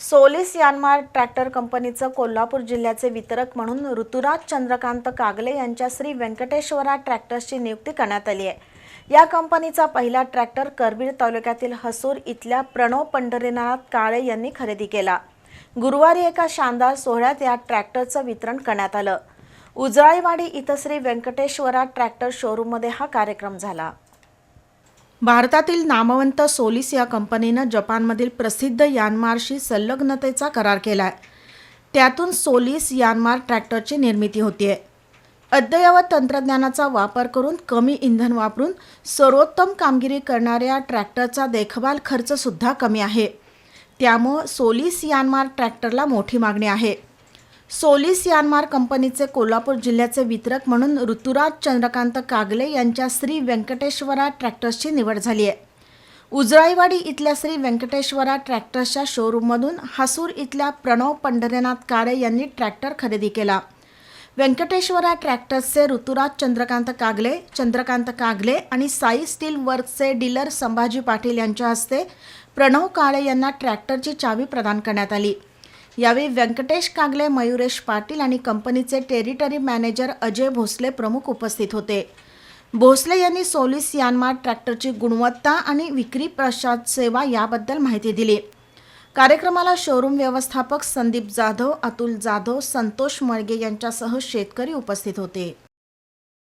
Solis Yanmar tractor कंपनीचं कोल्हापूर जिल्ह्याचे वितरक म्हणून ऋतुराज चंद्रकांत कागले यांच्या श्री व्यंकटेश्वरा ट्रॅक्टर्सची नियुक्ती करण्यात आली आहे. या कंपनीचा पहिला ट्रॅक्टर करबीर तालुक्यातील हसूर इथल्या प्रणव पंढरीनाथ काळे यांनी खरेदी केला. गुरुवारी एका शानदार सोहळ्यात या ट्रॅक्टरचं वितरण करण्यात आलं. उजळाईवाडी इथं श्री व्यंकटेश्वरा ट्रॅक्टर शोरूममध्ये हा कार्यक्रम झाला. भारतातील नामवंत सोलिस या कंपनीनं जपानमधील प्रसिद्ध यानमारशी संलग्नतेचा करार केला आहे त्यातून सोलिस यानमार ट्रॅक्टरची निर्मिती होतीये. अद्ययावत तंत्रज्ञानाचा वापर करून कमी इंधन वापरून सर्वोत्तम कामगिरी करणाऱ्या ट्रॅक्टरचा देखभाल खर्चसुद्धा कमी आहे. त्यामुळं सोलिस यानमार ट्रॅक्टरला मोठी मागणी आहे. सोलिस यानमार कंपनीचे कोल्हापूर जिल्ह्याचे वितरक म्हणून ऋतुराज चंद्रकांत कागले यांच्या श्री व्यंकटेश्वरा ट्रॅक्टर्सची निवड झाली आहे. उजळाईवाडी इथल्या श्री व्यंकटेश्वरा ट्रॅक्टर्सच्या शोरूममधून हसूर इथल्या प्रणव पंढरीनाथ काळे यांनी ट्रॅक्टर खरेदी केला. व्यंकटेश्वरा ट्रॅक्टर्सचे ऋतुराज चंद्रकांत कागले चंद्रकांत कागले आणि साई स्टील वर्कचे डीलर संभाजी पाटील यांच्या हस्ते प्रणव काळे यांना ट्रॅक्टरची चावी प्रदान करण्यात आली. यावेळी व्यंकटेश कागले मयुरेश पाटील आणि कंपनीचे टेरिटरी मॅनेजर अजय भोसले प्रमुख उपस्थित होते. भोसले यांनी सोलिस यानमार ट्रॅक्टरची गुणवत्ता आणि विक्री प्रसाद सेवा याबद्दल माहिती दिली. कार्यक्रमाला शोरूम व्यवस्थापक संदीप जाधव अतुल जाधव संतोष मळगे यांच्यासह शेतकरी उपस्थित होते.